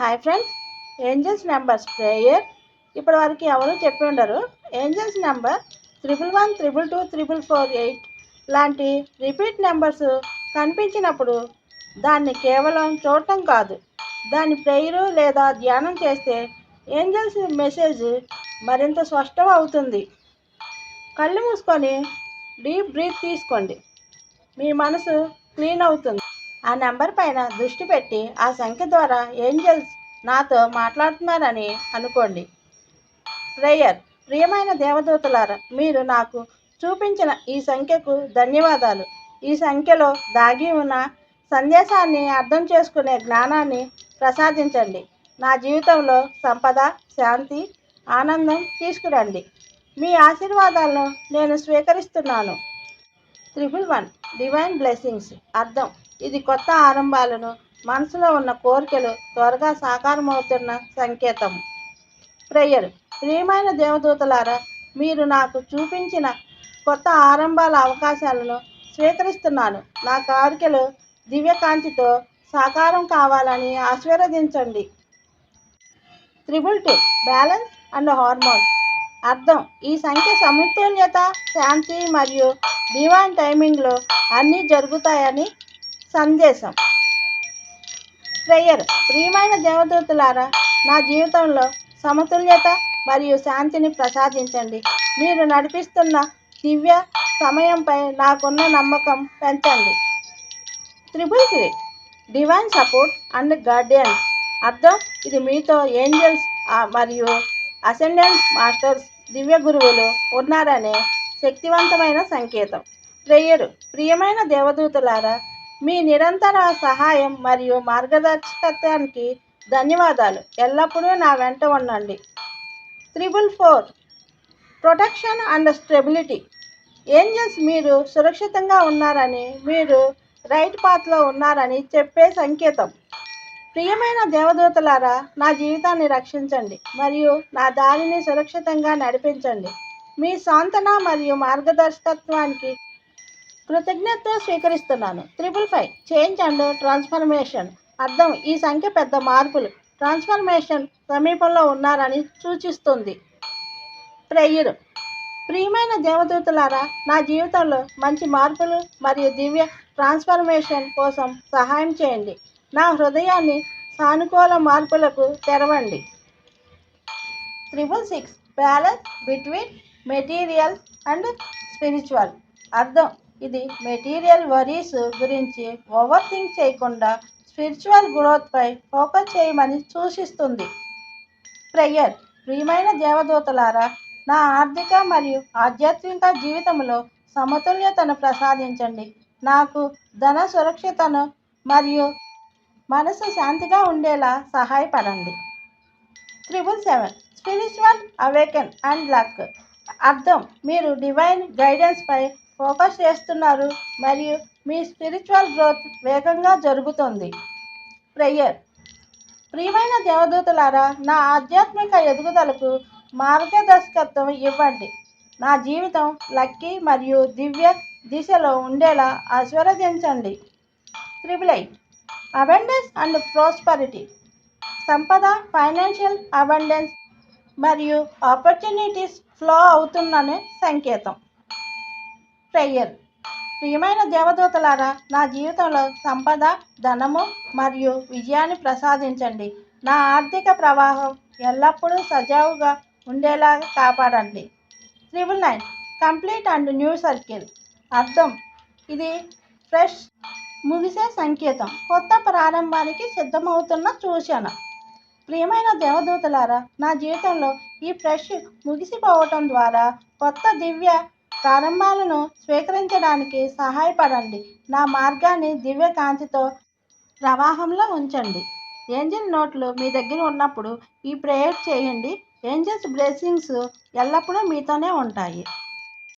Hi friends angels numbers prayer ఇప్పటి వరకు ఎవరు చెప్పి ఉండరు. Angels number triple one triple two triple four eight లాంటి రిపీట్ నెంబర్స్ కనిపించినప్పుడు దాన్ని కేవలం చూడటం కాదు. దాని ప్రేయరు లేదా ధ్యానం చేస్తే ఏంజల్స్ మెసేజ్ మరింత స్పష్టం అవుతుంది. కళ్ళు మూసుకొని డీప్ బ్రీత్ తీసుకోండి. మీ మనసు క్లీన్ అవుతుంది. ఆ నెంబర్ పైన దృష్టి పెట్టి ఆ సంఖ్య ద్వారా ఏంజల్స్ నాతో మాట్లాడుతున్నారని అనుకోండి. ప్రేయర్ ప్రియమైన దేవదూతలారా మీరు నాకు చూపించిన ఈ సంఖ్యకు ధన్యవాదాలు. ఈ సంఖ్యలో దాగి ఉన్న సందేశాన్ని అర్థం చేసుకునే జ్ఞానాన్ని ప్రసాదించండి. నా జీవితంలో సంపద శాంతి ఆనందం తీసుకురండి. మీ ఆశీర్వాదాలను నేను స్వీకరిస్తున్నాను. త్రిపుల్ వన్ డివైన్ బ్లెస్సింగ్స్ అర్థం. ఇది కొత్త ఆరంభాలను మనసులో ఉన్న కోరికలు త్వరగా సాకారమవుతున్న సంకేతం. ప్రేయర్ ప్రియమైన దేవదూతలారా మీరు నాకు చూపించిన కొత్త ఆరంభాల అవకాశాలను స్వీకరిస్తున్నాను. నా కోరికలు దివ్యకాంతితో సాకారం కావాలని ఆశీర్వదించండి. Triple two balance and hormone. అర్థం ఈ సంఖ్య సమతుల్యత శాంతి మరియు డివైన్ టైమింగ్లో అన్నీ జరుగుతాయని సందేశం. ప్రేయర్. ప్రియమైన దేవదూతలారా నా జీవితంలో సమతుల్యత మరియు శాంతిని ప్రసాదించండి. మీరు నడిపిస్తున్న దివ్య సమయంపై నాకున్న నమ్మకం పెంచండి. Triple three. Divine support and guardians. అర్థం? ఇది మీతో ఏంజల్స్ మరియు అసెండెన్స్ మాస్టర్స్ దివ్య గురువులు ఉన్నారనే శక్తివంతమైన సంకేతం. ప్రేయరు. ప్రియమైన దేవదూతలారా మీ నిరంతర సహాయం మరియు మార్గదర్శకత్వానికి ధన్యవాదాలు. ఎల్లప్పుడూ నా వెంట ఉండండి. Triple four protection and stability. Angels మీరు సురక్షితంగా ఉన్నారని మీరు రైట్ పాత్లో ఉన్నారని చెప్పే సంకేతం. ప్రియమైన దేవదూతలారా నా జీవితాన్ని రక్షించండి మరియు నా దారిని సురక్షితంగా నడిపించండి. మీ సాంతన మరియు మార్గదర్శకత్వానికి కృతజ్ఞత స్వీకరిస్తున్నాను. Triple five change and transformation అర్థం ఈ సంఖ్య పెద్ద మార్పులు. ట్రాన్స్ఫర్మేషన్ సమీపంలో ఉన్నారని సూచిస్తుంది. ప్రేయర్ ప్రియమైన దేవదూతలారా నా జీవితంలో మంచి మార్పులు మరియు దివ్య ట్రాన్స్ఫర్మేషన్ కోసం సహాయం చేయండి. నా హృదయాన్ని సానుకూల మార్పులకు తెరవండి. Triple six balance between material and spiritual అర్థం ఇది మెటీరియల్ వరీస్ గురించి ఓవర్ థింక్ చేయకుండా స్పిరిచువల్ గ్రోత్పై ఫోకస్ చేయమని సూచిస్తుంది. ప్రేయర్ ప్రియమైన దేవదూతలారా నా ఆర్థిక మరియు ఆధ్యాత్మిక జీవితంలో సమతుల్యతను ప్రసాదించండి. నాకు ధన సురక్షితను మరియు మనసు శాంతిగా ఉండేలా సహాయపడండి. Triple seven spiritual awaken and luck. అర్థం మీరు డివైన్ గైడెన్స్పై ఫోకస్ చేస్తున్నారు. మరియు మీ స్పిరిచువల్ గ్రోత్ వేగంగా జరుగుతుంది. ప్రేయర్. ప్రియమైన దేవదూతలారా నా ఆధ్యాత్మిక ఎదుగుదలకు మార్గదర్శకత్వం ఇవ్వండి. నా జీవితం లక్కీ మరియు దివ్య దిశలో ఉండేలా ఆశీర్వదించండి. Triple eight. Abundance and prosperity. సంపద ఫైనాన్షియల్ అబండెన్స్ మరియు ఆపర్చునిటీస్ ఫ్లో అవుతుందనే సంకేతం. ప్రేయర్. ప్రియమైన దేవదూతలారా నా జీవితంలో సంపద ధనము మరియు విజయాన్ని ప్రసాదించండి. నా ఆర్థిక ప్రవాహం ఎల్లప్పుడూ సజావుగా ఉండేలాగా కాపాడండి. Triple nine complete and new circle. అర్థం? ఇది ఫ్రెష్ ముగిసే సంకేతం. కొత్త ప్రారంభానికి సిద్ధమవుతున్న సూచన. ప్రియమైన దేవదూతలారా నా జీవితంలో ఈ ఫ్రెష్ ముగిసిపోవటం ద్వారా కొత్త దివ్య ప్రారంభాలను స్వీకరించడానికి సహాయపడండి. నా మార్గాన్ని దివ్య కాంతితో ప్రవాహంలో ఉంచండి. ఏంజిల్ నోట్లు మీ దగ్గర ఉన్నప్పుడు ఈ ప్రేయర్ చేయండి. ఏంజల్స్ బ్లెస్సింగ్స్ ఎల్లప్పుడూ మీతోనే ఉంటాయి.